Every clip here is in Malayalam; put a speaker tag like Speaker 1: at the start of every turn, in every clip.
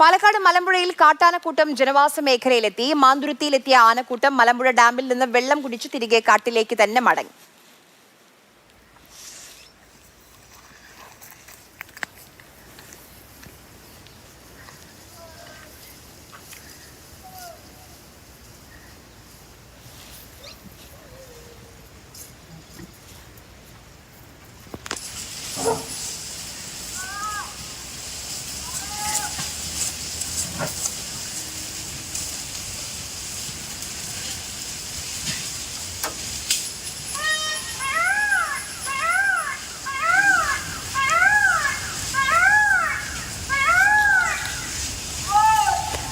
Speaker 1: പാലക്കാട് മലമ്പുഴയിൽ കാട്ടാനക്കൂട്ടം ജനവാസ മേഖലയിലെത്തി. മാന്തുരുത്തിയിലെത്തിയ ആനക്കൂട്ടം മലമ്പുഴ ഡാമിൽ നിന്ന് വെള്ളം കുടിച്ച് തിരികെ കാട്ടിലേക്ക് തന്നെ മടങ്ങി.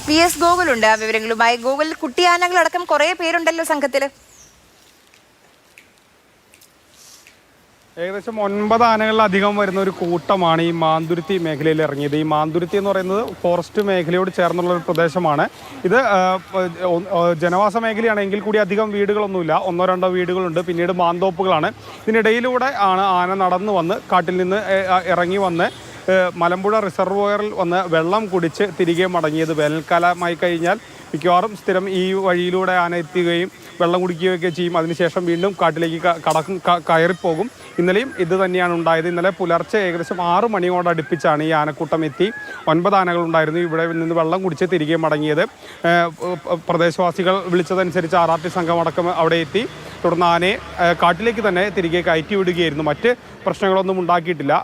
Speaker 1: പി എസ് ഗോകുലുണ്ട് ആ വിവരങ്ങളുമായി. ഗോകുൽ കുട്ടിയാനകളടക്കം കുറേ പേരുണ്ടല്ലോ സംഘത്തിൽ.
Speaker 2: ഏകദേശം ഒൻപത് ആനകളിലധികം വരുന്ന ഒരു കൂട്ടമാണ് ഈ മാന്തുരുത്തി മേഖലയിൽ ഇറങ്ങിയത്. ഈ മാന്തുരുത്തി എന്ന് പറയുന്നത് ഫോറസ്റ്റ് മേഖലയോട് ചേർന്നുള്ള ഒരു പ്രദേശമാണ്. ഇത് ജനവാസ മേഖലയാണെങ്കിൽ കൂടി അധികം വീടുകളൊന്നുമില്ല. ഒന്നോ രണ്ടോ വീടുകളുണ്ട്. പിന്നീട് മാന്തോപ്പുകളാണ്. ഇതിനിടയിലൂടെ ആണ് ആന നടന്നു വന്ന് കാട്ടിൽ നിന്ന് ഇറങ്ങി വന്ന് മലമ്പുഴ റിസർവോയറിൽ വന്ന് വെള്ളം കുടിച്ച് തിരികെ മടങ്ങിയത്. വേനൽക്കാലമായി കഴിഞ്ഞാൽ മിക്കവാറും സ്ഥിരം ഈ വഴിയിലൂടെ ആന എത്തുകയും വെള്ളം കുടിക്കുകയൊക്കെ ചെയ്യും. അതിനുശേഷം വീണ്ടും കാട്ടിലേക്ക് കടക്കും കയറിപ്പോകും. ഇന്നലെയും ഇത് തന്നെയാണ് ഉണ്ടായത്. ഇന്നലെ പുലർച്ചെ ഏകദേശം ആറ് മണിയോട് അടുപ്പിച്ചാണ് ഈ ആനക്കൂട്ടം എത്തി. ഒൻപത് ആനകളുണ്ടായിരുന്നു ഇവിടെ നിന്ന് വെള്ളം കുടിച്ച് തിരികെ മടങ്ങിയത്. പ്രദേശവാസികൾ വിളിച്ചതനുസരിച്ച് ആർ ആർ ടി സംഘം അടക്കം അവിടെ എത്തി. തുടർന്ന് ആനയെ കാട്ടിലേക്ക് തന്നെ തിരികെ കയറ്റി വിടുകയായിരുന്നു. മറ്റ് പ്രശ്നങ്ങളൊന്നും ഉണ്ടാക്കിയിട്ടില്ല.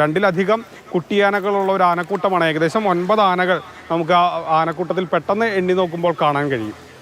Speaker 2: രണ്ടിലധികം കുട്ടിയാനകളുള്ള ഒരു ആനക്കൂട്ടമാണ്. ഏകദേശം ഒൻപത് ആനകൾ നമുക്ക് ആ ആനക്കൂട്ടത്തിൽ പെട്ടെന്ന് എണ്ണി നോക്കുമ്പോൾ കാണാൻ കഴിയും.